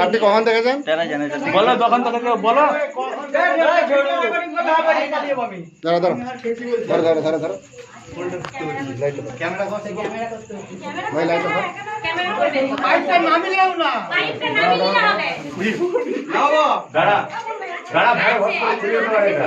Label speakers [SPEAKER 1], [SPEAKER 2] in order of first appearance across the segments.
[SPEAKER 1] আপনি কখন দেখেছেন?
[SPEAKER 2] বলো দোকান থেকে বলো।
[SPEAKER 1] দাঁড়া দাঁড়া ধরো ধরো ধরো ধরো। ভাই লাইট
[SPEAKER 2] দাঁড়া দাঁড়া ভাই ভর্তি করে ছিড়ে দেবো এটা।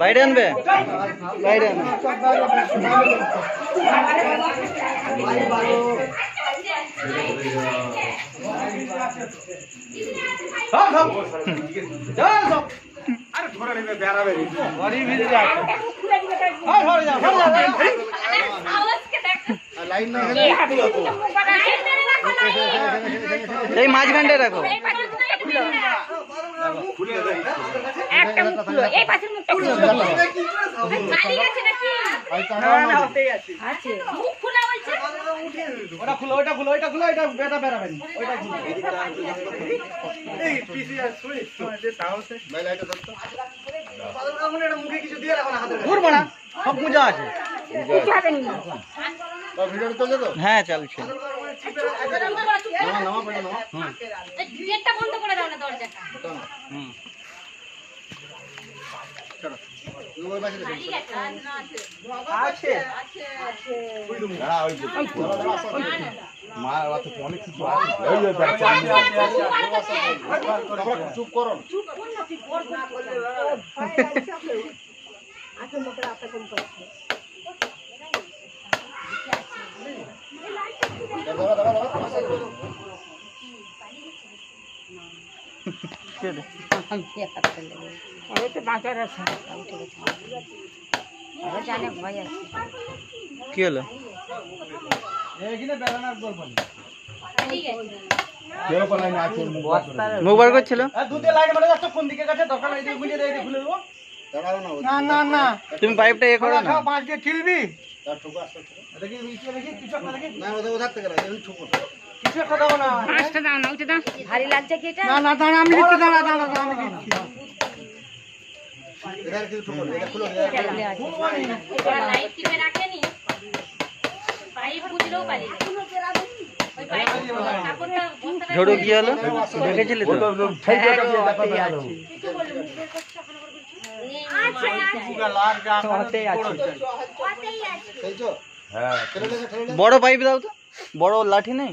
[SPEAKER 3] বাইরে আনবে? বাইরে আনবে।
[SPEAKER 1] আর লাইট না
[SPEAKER 3] এই মাঝখানটায় রাখো।
[SPEAKER 4] একটা মুখ খুলো এই পাশের মুখটা খুলো খালি আছে নাকি? আছে। মুখ খোলা বলছে
[SPEAKER 3] ওটা খুলো ওটা খুলো ওটা খুলো ওটা বেটা বেরাবেন ওইটা খুলো। ঘুরবো না সব পূজা আছে।
[SPEAKER 4] কিছু হবে নি।
[SPEAKER 1] তো ভিডিও চলছে তো?
[SPEAKER 3] হ্যাঁ চলছে।
[SPEAKER 1] নামা নামা পড়ে নামা।
[SPEAKER 4] গেটটা বন্ধ করে দাও না দরজাটা।
[SPEAKER 1] চলো। চুপ করো দাঁড়া দাঁড়া দাঁড়া
[SPEAKER 4] ওই
[SPEAKER 3] কি হলো?
[SPEAKER 2] না মুখ
[SPEAKER 3] বার করছিল?
[SPEAKER 1] না
[SPEAKER 5] না না না।
[SPEAKER 3] তুমি পাইপটা এ করো না।
[SPEAKER 5] পাঁচ দিয়ে ঠিলবি
[SPEAKER 1] তার ঠুকো আসতে
[SPEAKER 5] দেখি নিচে দেখি কিছু দেখি।
[SPEAKER 1] না ওদের ওধার থেকে এই ঠুকো
[SPEAKER 4] পাঁচটা দাও না ওইটা দাও। ভারী লাগছে কি এটা?
[SPEAKER 5] না না দাঁড়া আমি দিচ্ছি দাঁড়া দাঁড়া দাঁড়া আমি দিচ্ছি।
[SPEAKER 1] এধার কিছু ঠুকো এটা খুলো এধার খুলো।
[SPEAKER 4] এটা লাইট টিপে রাখেনি পাইপ বুঝলেও পারি ওই পাইপ কাপড়টা বস্তাটা
[SPEAKER 3] ঝড়ু কি হলো? দেখেছিলি তো?
[SPEAKER 2] হ্যাঁ
[SPEAKER 3] বড় পাইপ দাও তো। বড় লাঠি নেই?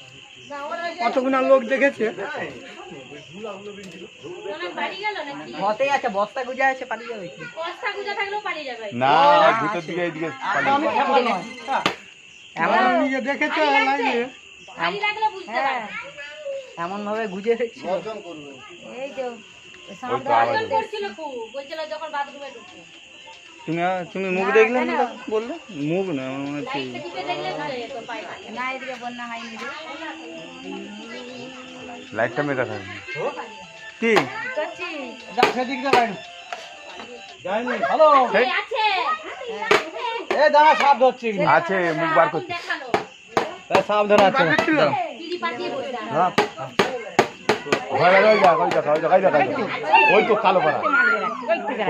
[SPEAKER 5] কতগুনা লোক দেখেছে?
[SPEAKER 4] ওনার বাড়ি গেল নাকি
[SPEAKER 3] হতেই আছে বস্তা গুজা আছে পালিয়ে যাবে কি?
[SPEAKER 4] বস্তা গুজা থাকলেও পালিয়ে যাবে।
[SPEAKER 2] না ভিতর দিকে এইদিকে পালিয়ে
[SPEAKER 5] আমি খাব না।
[SPEAKER 3] এমন
[SPEAKER 5] দেখেছে
[SPEAKER 4] পারবে।
[SPEAKER 3] এমন ভাবে গুজে
[SPEAKER 4] এই যে
[SPEAKER 2] তো
[SPEAKER 4] করছিল যখন বাথরুমে ঢুকছে।
[SPEAKER 3] তুমি তুমি মুখ দেখলে না বললে? মুখ না আমার মনে হচ্ছে
[SPEAKER 4] লাইটটা
[SPEAKER 2] মেরে থাকে
[SPEAKER 3] কি?
[SPEAKER 4] আছে।
[SPEAKER 5] এ দাঁড়া সাপ ধরছি।
[SPEAKER 2] আছে মুখ বার করছে।
[SPEAKER 3] ধরা আছে
[SPEAKER 2] ওই তো কালো পাড়া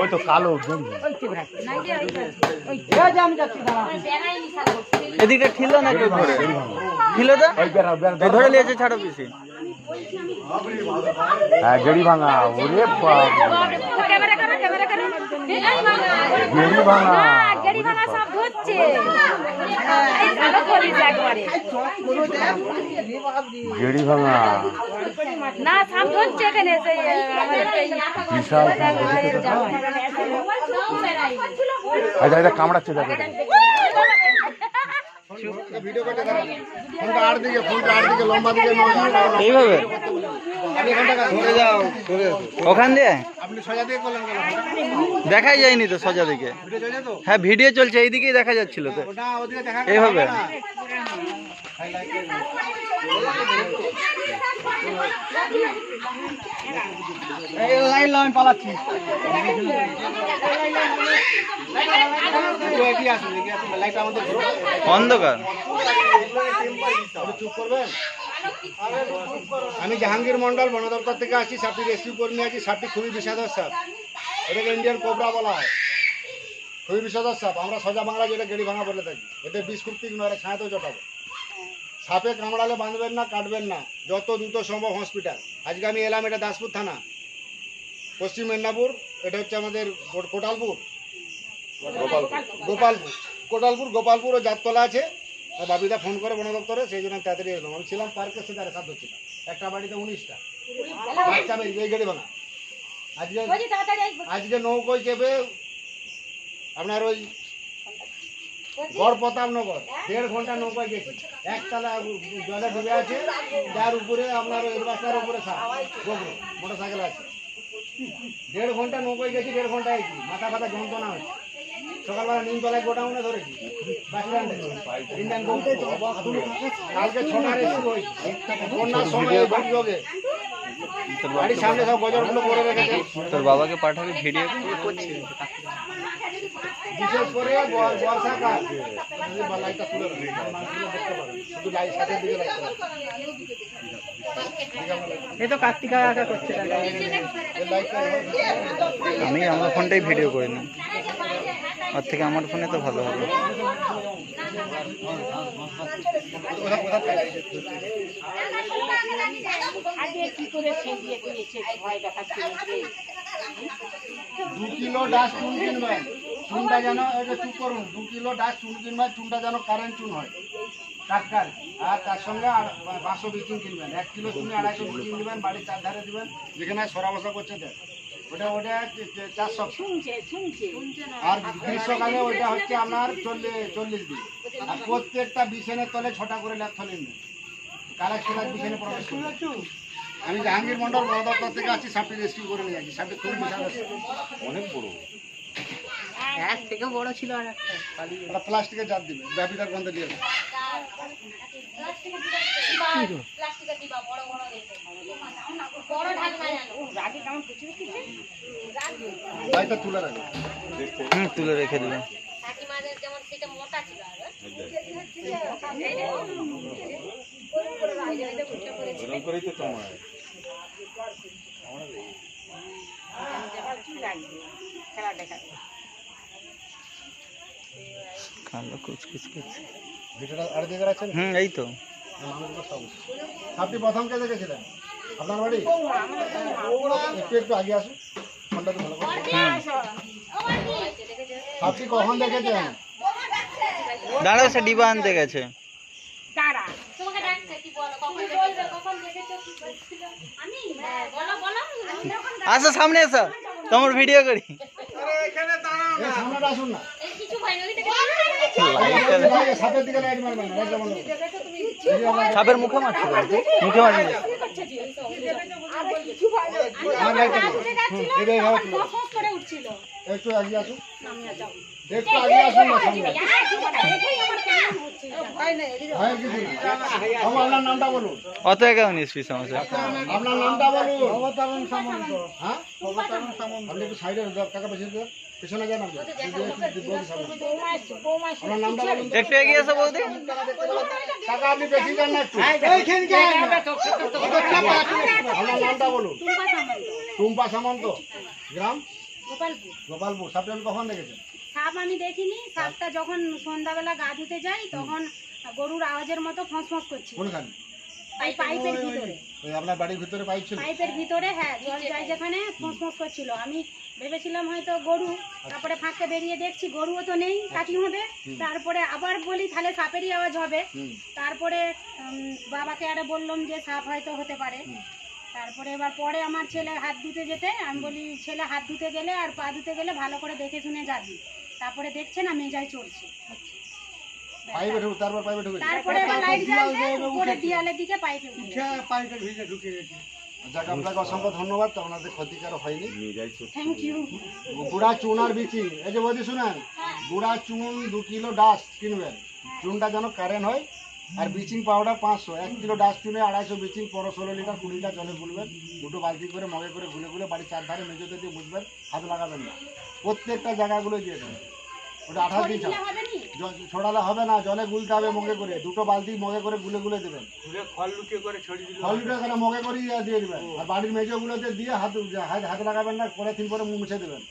[SPEAKER 2] ওই তো কালো।
[SPEAKER 3] এদিকে ঠিল না কেউ ধরে ঠিল নিয়েছে ছাড়ো বেশি
[SPEAKER 2] হ্যাঁ গেড়ি ভাঙা ওরে বাপ
[SPEAKER 4] ক্যামেরা করো, ক্যামেরা করো। এই বাবা,
[SPEAKER 2] গেড়ি ভাঙা।
[SPEAKER 4] না, গেড়ি ভাঙা সব ধরছে। এই ভালো করিস একবারে।
[SPEAKER 2] গেড়ি ভাঙা
[SPEAKER 4] না সাপ ধরছে এখানে
[SPEAKER 2] বিশাল আচ্ছা এটা কামড়াচ্ছে দেখো
[SPEAKER 3] চুপ
[SPEAKER 1] ভিডিও করতে দাঁড়ান ফোনটা আর দিকে ফোনটা আর দিকে লম্বা দিকে। নয়
[SPEAKER 3] এইভাবে? ওখান দিয়ে? দেখাই যায়নি তো সোজা দিকে।
[SPEAKER 1] ভিডিও চলে তো?
[SPEAKER 3] হ্যাঁ ভিডিও চলছে এইদিকেই দেখা যাচ্ছিল তো।
[SPEAKER 1] ওটা
[SPEAKER 3] এইভাবে?
[SPEAKER 5] লাইন লাইন পালাচ্ছি।
[SPEAKER 3] অন্ধকার।
[SPEAKER 1] আপনি চুপ করবেন আমি জাহাঙ্গীর মন্ডল বন দপ্তর থেকে আসছি সাপটি রেস্কিউ করে নিয়ে আসছি সাপটি খুবই বিষাদর সাপ। এটাকে ইন্ডিয়ান কোবরা বলা হয়। খুবই বিষাদর সাপ। আমরা সোজা বাংলা যেটা গেড়ি ভাঙা বলে থাকি। এতে বিষ খুব তীক্ষ্ণ এটা ছায়াতেও চটাবে সাপে কামড়ালে বাঁধবেন না কাটবেন না। যত দ্রুত সম্ভব হসপিটাল আজকে আমি এলাম এটা দাসপুর থানা। পশ্চিম মেদিনীপুর এটা হচ্ছে আমাদের কোটালপুর। গোপালপুর। কোটালপুর গোপালপুর ও জাততলা আছে। আর বাবিদা ফোন করে বন দপ্তরে সেই জন্য আমি তাড়াতাড়ি এলাম। আমি ছিলাম পার্কের সেধারে সাধ্য ছিলাম একটা বাড়িতে উনিশটা। বাচ্চা বেরিয়ে এই গাড়ি ভাঙা আজকে। আজকে নৌকোয় চেপে আপনার ওই গড় প্রতাপনগর দেড় ঘণ্টা নৌকায় গেছি। একতলা জলে ডুবে আছে যার উপরে আপনার রাস্তার উপরে মোটর সাইকেল আছে। দেড় ঘণ্টা নৌকায় গেছি দেড় ঘণ্টা আইছি মাথা ফাথা যন্ত্রণা হয়েছে সকালবেলা নিমতলায় গোডাউনে ধরেছি কালকে ছটা রেসিভ হয়েছে। বন্যার সময় দুর্যোগে
[SPEAKER 3] তোর বাবাকে পাঠাবি ভিডিও
[SPEAKER 1] বিশেষ করে বর্ষাকাল লাইটটা তুলে। শুধু লাইট সাথে দিকে লাইট
[SPEAKER 3] আমি আমার ফোনটাই ভিডিও করে নিই ওর থেকে আমার ফোনে তো ভালো হবে?
[SPEAKER 1] দু কিলো ডাস্ট চুন কিনবেন। চুনটা যেন এটা চুপ করুন দু কিলো ডাস্ট চুন কিনবেন চুনটা যেন কারেন্ট চুন হয়। টাটকার আর তার সঙ্গে আর পাঁচশো বিচিং কিনবেন। এক কিলো চুনে আড়াইশো বিচিং দিবেন বাড়ির চারধারে দিবেন যেখানে সরা বসা করছে দেন ওটা ওটা চারশো আর গ্রীষ্মকালে ওইটা হচ্ছে আপনার চল্লিশ চল্লিশ দিন। আর প্রত্যেকটা বিছানের তলে ছটা করে ল্যাপ থলে নেন। কালার ছেলার বিছানে প্রবেশ করবে। আমি জাহাঙ্গীর মন্ডল বড় দপ্তর থেকে আসছি সাপটি রেস্কিউ করে নিয়ে যাচ্ছি সাপটি খুব বিশাল আছে।
[SPEAKER 5] এক থেকে বড় ছিল আর একটা।
[SPEAKER 1] ওটা প্লাস্টিকের জাত দিবে ব্যাপিটার গন্ধে দিয়ে দেবে।
[SPEAKER 4] প্লাস্টিকের ডিবা বড় বড় বড় ঢাকনা জানো?
[SPEAKER 1] লাইটটা তুলে রাখবে।
[SPEAKER 3] হুম তুলে রেখে দিবে
[SPEAKER 4] কাকিমাদের যেমন সেটা মোটা ছিল
[SPEAKER 3] কালো কুচকুচ করছে।
[SPEAKER 1] ভিডিওটা আর দিকে রাখছেন?
[SPEAKER 3] হুম এই তো।
[SPEAKER 1] আপনি প্রথম কে দেখেছিলেন? আপনার বাড়ি? একটু একটু আগে আসুন। ফোনটা তো ভালো করে আপনি কখন দেখেছেন?
[SPEAKER 3] দাঁড়াও সে ডিবা আনতে গেছে।
[SPEAKER 4] তোমাকে ডাকছে কি বলো কখন দেখেছ কখন দেখেছ কি বলছিল আমি হ্যাঁ, বলো বলো
[SPEAKER 3] আসো সামনে এসো। তোমার ভিডিও করি।
[SPEAKER 1] এই সামনেটা আসুন না।
[SPEAKER 4] এই কিছু হয়নি ওই থেকে
[SPEAKER 1] সাপের
[SPEAKER 3] মুখে মারছিল মুখে
[SPEAKER 4] উঠছিল।
[SPEAKER 1] একটু আগে আসুন। একটু আগে আসুন আপনার নামটা বলুন।
[SPEAKER 3] অত একা নিস সমস্যা
[SPEAKER 1] আপনার নামটা বলুন। অবতারণ সামন্ত। হ্যাঁ? অবতারণ সামন্ত। আপনি একটু সাইডে টাকা পেছনে দিন পেছনে যান নামটা বলুন
[SPEAKER 3] একটু এগিয়ে এসো বৌদি।
[SPEAKER 1] টাকা আপনি বেশি যান না একটু। আপনার নামটা বলুন। টুম্পা সামন্ত। গ্রাম?
[SPEAKER 6] গোপালপুর।
[SPEAKER 1] গোপালপুর। সাপটা কখন দেখেছেন?
[SPEAKER 6] সাপ আমি দেখিনি। সাপটা যখন সন্ধ্যাবেলা গা ধুতে যাই তখন গরুর আওয়াজের মতো ফস ফস
[SPEAKER 1] কোনখানে?
[SPEAKER 6] ওই পাইপের ভিতরে।
[SPEAKER 1] ওই আপনার বাড়ির ভিতরে পাইপ ছিল?
[SPEAKER 6] পাইপের ভিতরে হ্যাঁ জল যায় যেখানে ফস ফস করছিল। আমি ভেবেছিলাম হয়তো গরু তারপরে ফাঁকতে বেরিয়ে দেখছি গরুও তো নেই কাটি হবে। তারপরে আবার বলি তাহলে সাপেরই আওয়াজ হবে। তারপরে বাবাকে আরে বললাম যে সাপ হয়তো হতে পারে। তারপরে এবার পরে আমার ছেলে হাত ধুতে যেতে আমি বলি ছেলে হাত ধুতে গেলে আর পা ধুতে গেলে ভালো করে দেখে শুনে যাবি। তারপরে দেখছে না মেজায় চড়ছে
[SPEAKER 1] পাইপে ঢুক তারপর পাইপে ঢুকে
[SPEAKER 6] তারপরে এবার লাইট উপরে দেয়ালের দিকে পাইপে উঠে
[SPEAKER 5] পাইপের ভিতরে ঢুকে গেছে
[SPEAKER 1] যাক আপনাকে অসংখ্য ধন্যবাদ আপনাদের ক্ষতিকার হয়নি।
[SPEAKER 6] থ্যাংক ইউ
[SPEAKER 1] গুড়া চুন আর বিচি। এই যে বলছি শুনেন গুড়া চুন দু কিলো ডাস্ট কিনবেন। চুনটা যেন কারেন্ট হয় আর ব্লিচিং পাউডার পাঁচশো। এক কিলো ডাস্ট চুনে আড়াইশো ব্লিচিং পনেরো ষোলো লিটার কুড়ি লিটার জলে গুলবেন। দুটো বালতি করে মগে করে গুলে গুলে বাড়ির চারধারে মেঝেতে দিয়ে বুঝবেন হাত লাগাবেন না। প্রত্যেকটা জায়গাগুলো দিয়ে দেবেন। ওটা আঠাশ দিন ছড়ালে হবে না জলে গুলতে হবে মগে করে। দুটো বালতি মগে করে গুলে গুলে দেবেন।
[SPEAKER 5] ঘুরে খল লুকিয়ে করে ছড়িয়ে
[SPEAKER 1] মগে করে দিয়ে দিবেন। আর বাড়ির মেঝেগুলোতে দিয়ে হাত হাত হাত লাগাবেন না পরে তিন পরে মুছে দেবেন।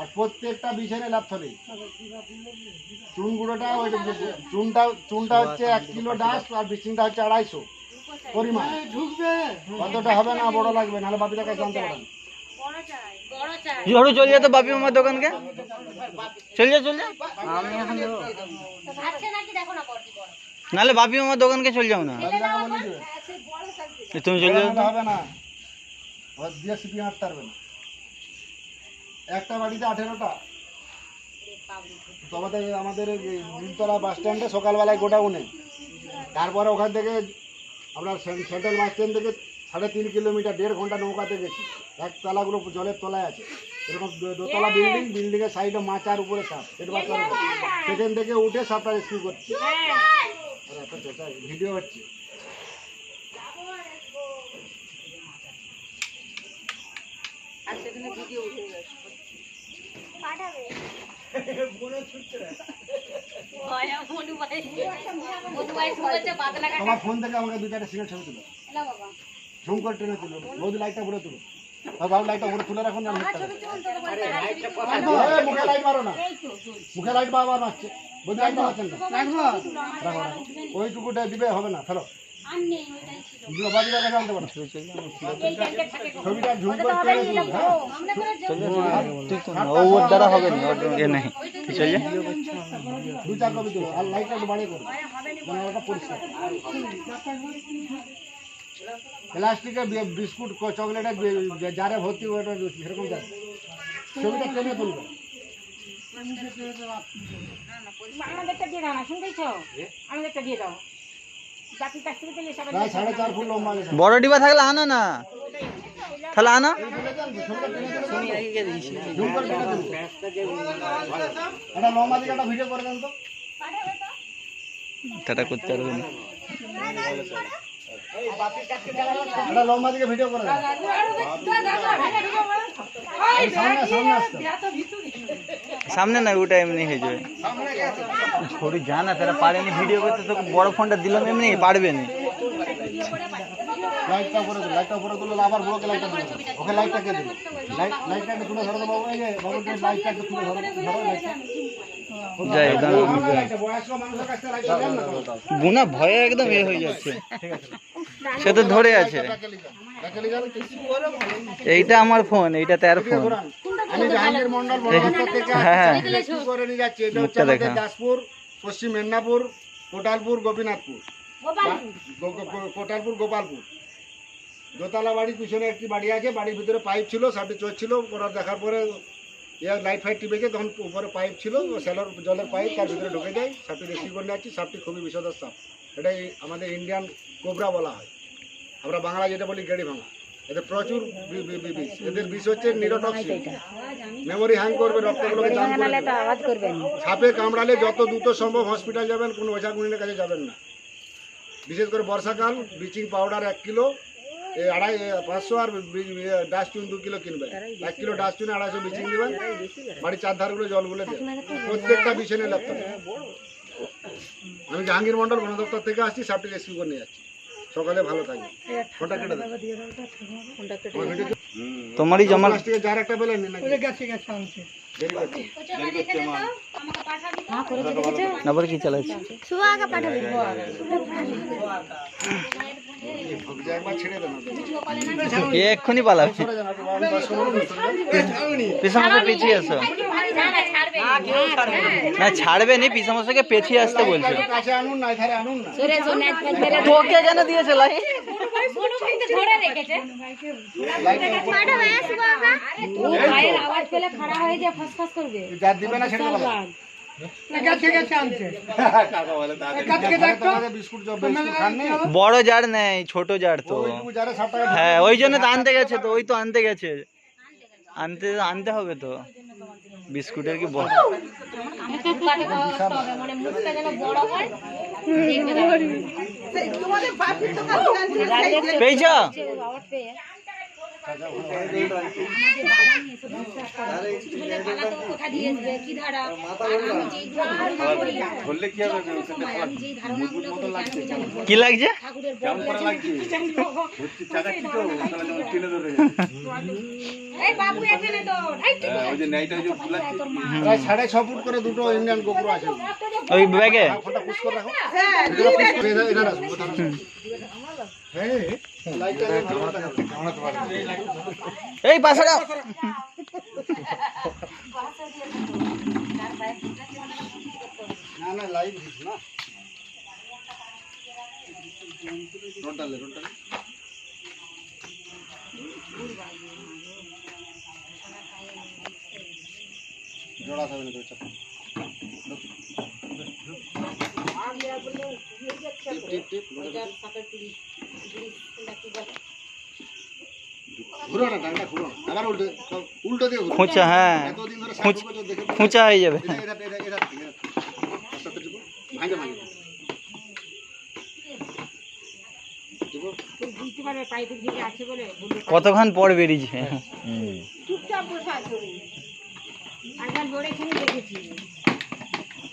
[SPEAKER 1] আর প্রত্যেকটা বিছানে লাভ থলে চুন গুঁড়োটা ওই চুনটা চুনটা হচ্ছে এক কিলো ডাস্ট আর বিচিংটা হচ্ছে আড়াইশো। পরিমাণ।
[SPEAKER 5] ঢুকবে
[SPEAKER 1] কতটা হবে না বড় লাগবে নাহলে বাপিটা কাছে জানতে পারেন।
[SPEAKER 6] বড় চাই
[SPEAKER 4] বড় চাই।
[SPEAKER 3] ঝড়ু চলে যেত বাপি মামার দোকানকে? চলে যা চলে যা।
[SPEAKER 4] আছে নাকি? দেখো না বড় বড়।
[SPEAKER 3] নাহলে বাপি মামার দোকানকে চলে যাও না। তুমি চলে যাও।
[SPEAKER 1] হবে না। দিয়ে সিপি হাঁটতে পারবে না। একটা বাড়িতে আঠেরোটা। তো আমাদের আমাদের এই বাস স্ট্যান্ডে সকালবেলায় গোডাউনে। তারপরে ওখান থেকে আপনার সেন- সেন্ট্রাল বাস স্ট্যান্ড থেকে সাড়ে তিন কিলোমিটার দেড় ঘণ্টা নৌকাতে গেছি। এক তলাগুলো জলের তলায় আছে। এরকম দোতলা বিল্ডিং বিল্ডিংয়ের সাইডে মাচার উপরে সাপ। সেখান থেকে উঠে সাপটা রেস্কিউ করছি। ভিডিও হচ্ছে। আমার ফোন থেকে আমাকে দু চারটা সিগারেট ছবি তুলো। ঝুম করে টেনে তুলো। বৌদি লাইটটা ভরে তুলো। বাবু লাইটটা ভরে তুলে রাখুন মুখে লাইট মারো না। মুখে লাইট বারবার মারছে। বৌদি লাইট মারছেন না রাখো। রাখো ওইটুকুটা দিবে হবে না ফেলো। হ্যাঁ।
[SPEAKER 3] তুই তো না, ও ওর দ্বারা হবে না। ওর এ নাই। তুই চলে যা
[SPEAKER 1] দু চার কপি তুলো। আর লাইটটা বাড়িয়ে করো। যেন ওটা পরিষ্কার। প্লাস্টিকের বি- বিস্কুট ক- চকলেটের বি- যে জারে ভর্তি ওটা সেরকম যায় ছবিটা টেনে তুলবে
[SPEAKER 6] আমাদেরটা দিয়ে দাও না শুনতেইছ আমাদেরটা দিয়ে দাও বাকি কাছ থেকে তো এসব
[SPEAKER 1] প্রায় সাড়ে চার ফুট লম্বা গেছে
[SPEAKER 3] বড় ডিবা থাকলে আনো না তাহলে আনো
[SPEAKER 1] ঝুম করে টেনে তুলবে একটা লম্বা দিকে একটা ভিডিও করে দেন তো
[SPEAKER 3] সেটা করতে পারবে না
[SPEAKER 1] একটা লম্বা দিকে ভিডিও করে সামনে সামনে
[SPEAKER 3] না ওটা এমনি হয়ে যাবে। ছোড়ি জানা তারা পারেনি ভিডিও করতে তোকে বড় ফোনটা দিলাম এমনি পারবে না।
[SPEAKER 1] লাইটটা উপরে তুলো লাইটটা উপরে তুলে আবার বড়কে লাইটটা তুলে। ওকে লাইটটা কে দিল? লাইট লাইটটা তুলে? ধরো বাবু এই যে বাবুকে লাইটটা তুলে? ধরো ধরো লাইটটা
[SPEAKER 3] যাই দাঁড়াও, আমি যাই।
[SPEAKER 1] লাইটটা বয়স্ক মানুষের কাছে লাইটটা দেন না তো।
[SPEAKER 3] গুনা ভয়ে একদম এ হয়ে যাচ্ছে সে তো ধরে আছে। এইটা আমার ফোন এইটা তার ফোন হ্যাঁ।
[SPEAKER 1] আমাদের
[SPEAKER 3] দেখা।
[SPEAKER 1] দাসপুর পশ্চিম মেদিনীপুর কোটালপুর গোপীনাথপুর কোটালপুর গোপালপুর দোতলা বাড়ির পিছনে একটি বাড়ি আছে বাড়ির ভিতরে পাইপ ছিল সাপটি চলছিল ওরা দেখার পরে ইয়ার লাইট ফাইট টিপেছে তখন উপরে পাইপ ছিল ও সেলোর জলের পাইপ তার ভিতরে ঢুকে যায় সাপটি রেস্কিউ করে নিয়ে সাপটি খুবই বিষধর সাপ। এটাই আমাদের ইন্ডিয়ান কোবরা বলা হয়। আমরা বাংলা যেটা বলি গেড়ি ভাঙা। এদের প্রচুর বিষ। এদের বিষ হচ্ছে নিরোটক্সিন মেমোরি হ্যাং করবে রক্তগুলোকে জাম সাপে কামড়ালে যত দ্রুত সম্ভব হসপিটাল যাবেন কোনো ওঝা গুণিনের কাছে যাবেন না। বিশেষ করে বর্ষাকাল ব্লিচিং পাউডার এক কিলো আড়াই পাঁচশো আর ডাস্টবিন দু কিলো কিনবেন এক কিলো ডাস্টবিনে আড়াইশো ব্লিচিং দেবেন বাড়ির চার ধারগুলো জলগুলো দেবেন প্রত্যেকটা বিছানে লাগতে আমি জাহাঙ্গীর মন্ডল বন দপ্তর থেকে আসছি সাপটি রেস্কিউ করে নিয়ে যাচ্ছি। সকালে ভালো থাকবে। ফোনটা কেটে
[SPEAKER 3] তোমারই জমা
[SPEAKER 1] প্লাস্টিকের জার একটা পেলেন নাকি?
[SPEAKER 5] গেছে গেছে আনছে।
[SPEAKER 3] বলে কি চালাচ্ছে এক্ষুনি
[SPEAKER 1] যান।
[SPEAKER 3] পিসামশা পিছিয়ে আসো
[SPEAKER 4] না ছাড়বে
[SPEAKER 3] না পিসামশাকে পেছিয়ে আসতে বলছে। তোকে কেন দিয়েছে লাই?
[SPEAKER 4] ভাই তো ধরে রেখেছে
[SPEAKER 6] আওয়াজ পেলে খাড়া যায় ফসফস করবে।
[SPEAKER 1] যার দিবে না সেটা
[SPEAKER 3] বড় জার নেই ছোট জার তো। হ্যাঁ ওই জন্য তো আনতে গেছে তো ওই তো আনতে গেছে। আনতে আনতে হবে তো। বিস্কুটের কি বড়?
[SPEAKER 4] মানে হয়।
[SPEAKER 3] পেয়েছ?
[SPEAKER 4] কি
[SPEAKER 3] লাগছে?
[SPEAKER 1] সাড়ে ছ ফুট করে দুটো ইন্ডিয়ান গোপুর আছে
[SPEAKER 3] ওই ব্যাগে
[SPEAKER 1] ফোনটা এটা পুশ
[SPEAKER 3] এই পাশাটা
[SPEAKER 1] না না লাইভ দিস না রোড ডালে জোড়া খাবে না তো চাপ টিপ টিপ টিপ
[SPEAKER 3] খোঁচা হ্যাঁ।
[SPEAKER 1] এতদিন ধরে
[SPEAKER 3] খোঁচ- হয়ে যাবে। কতক্ষণ পর বেরিয়েছে?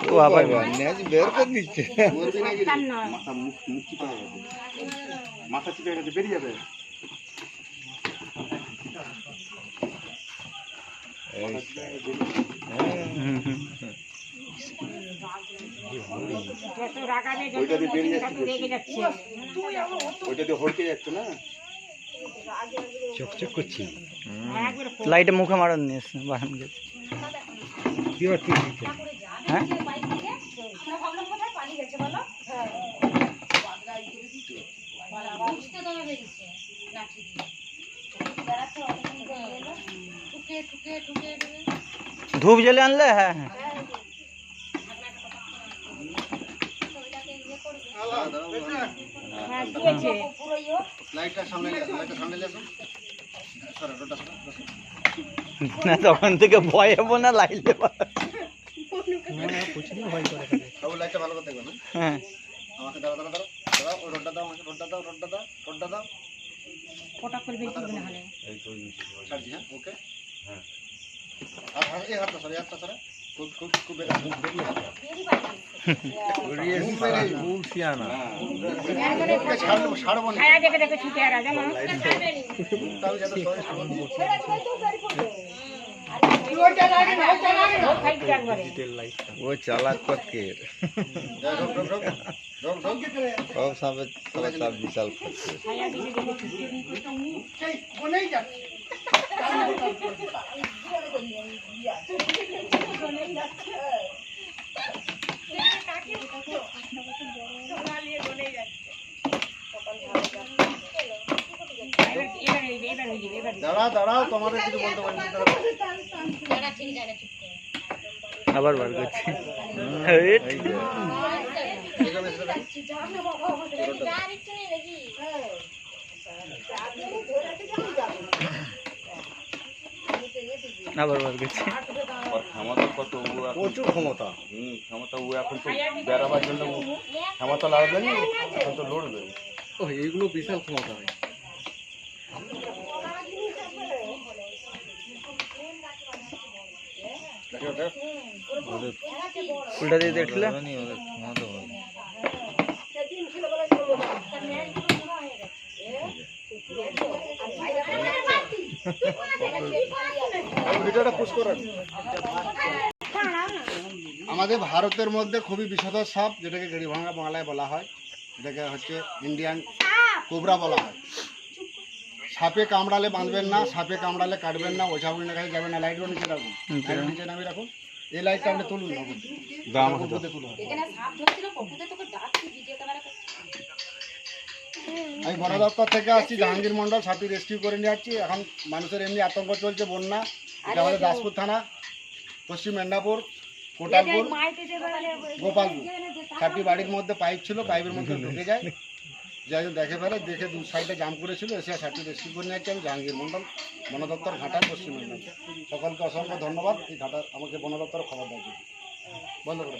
[SPEAKER 3] ও আবার
[SPEAKER 1] মরবি নাকি রে?
[SPEAKER 2] মাথা চিপা গেছে বেরিয়ে যাবে। ওইটা দিয়ে বেরিয়ে যাচ্ছে ওইটা দিয়ে হড়কে যাচ্ছে। না?
[SPEAKER 3] লাইটে মুখে মারন নিয়ে গেছে হ্যাঁ?
[SPEAKER 4] বুঝতে দমে বেরিয়েছে লাঠি দিয়ে। ঠুকে ঠুকে ঠুকে ঠুকে
[SPEAKER 3] ধূপ জ্বলে আনলে? হ্যাঁ হ্যাঁ।
[SPEAKER 4] পুরো ইয়ে
[SPEAKER 1] লাইটটা সামনে নিয়ে আসো লাইটটা সামনে নিয়ে আসো সরো রোডটা সরো, সরো।
[SPEAKER 3] না তখন থেকে ভয় হব না লাইলে
[SPEAKER 1] বাবু লাইটটা ভালো করে দেখবেন হ্যাঁ?
[SPEAKER 3] হ্যাঁ।
[SPEAKER 1] আমাকে দাঁড়া দাঁড়া দাঁড়া। ওই রোডটা দাও আমাকে রোডটা দাও রোডটা দাও রোডটা দাও। ছাড়ছি হ্যাঁ? ওকে। হ্যাঁ। আর হাত- এই হাতটা সরে হাতটা সরে। খুব খুব খুব বেড়ে না ছাড়বো না।
[SPEAKER 5] ও চালাক
[SPEAKER 1] ঢোক।
[SPEAKER 5] সব
[SPEAKER 1] দাঁড়াও দাঁড়াও তোমাদের কিছু বলতে পারি না, দাঁড়াও।
[SPEAKER 4] যারা ঠিক জানে চুপ করে
[SPEAKER 3] আবার বার করছি। আবার বার করছি।
[SPEAKER 2] ক্ষমতা কত ও এখন
[SPEAKER 5] প্রচুর ক্ষমতা।
[SPEAKER 2] হুম ক্ষমতা ও এখন তো বেড়াবার জন্য ক্ষমতা লাগবে না এখন তো লড়বে।
[SPEAKER 5] ও এইগুলো বিশাল ক্ষমতা হয়
[SPEAKER 1] দেখো, দেখো।
[SPEAKER 3] উল্টা দিয়ে দেখলে?
[SPEAKER 1] ভিডিওটা পুশ করেন। আমাদের ভারতের মধ্যে খুবই বিষধর সাপ যেটাকে গেড়ি ভাঙা বাংলায় বলা হয়। এটাকে হচ্ছে ইন্ডিয়ান কোবরা বলা হয়। সাপে কামড়ালে বাঁধবেন না সাপে কামড়ালে কাটবেন না ওঝা বুড়ি কাছে যাবেন না। লাইটটা নিচে রাখুন। লাইট নিচে নামিয়ে রাখুন। এই লাইটটা আপনি তুলুন আমি বন দপ্তর থেকে আসছি জাহাঙ্গীর মন্ডল সাপটি রেস্কিউ করে নিয়ে আসছি। এখন মানুষের এমনি আতঙ্ক চলছে বন্যা। এটা আমাদের দাসপুর থানা পশ্চিম মেদিনীপুর কোটালপুর গোপালপুর। চারটি বাড়ির মধ্যে পাইপ ছিল পাইপের মধ্যে ঢুকে যায়। যাই দেখে ফেলে, দেখে দু সাইডে জাম করেছিল, এসে সার্টি রেস্কিউ করে নিয়ে আমি জাহাঙ্গীর মন্ডল বন দপ্তর ঘাটা পশ্চিম মেদিনীপুর। সকলকে অসংখ্য ধন্যবাদ। এই ঘাটা আমাকে বন দপ্তর খবর দেওয়ার জন্য। বন্ধ করে।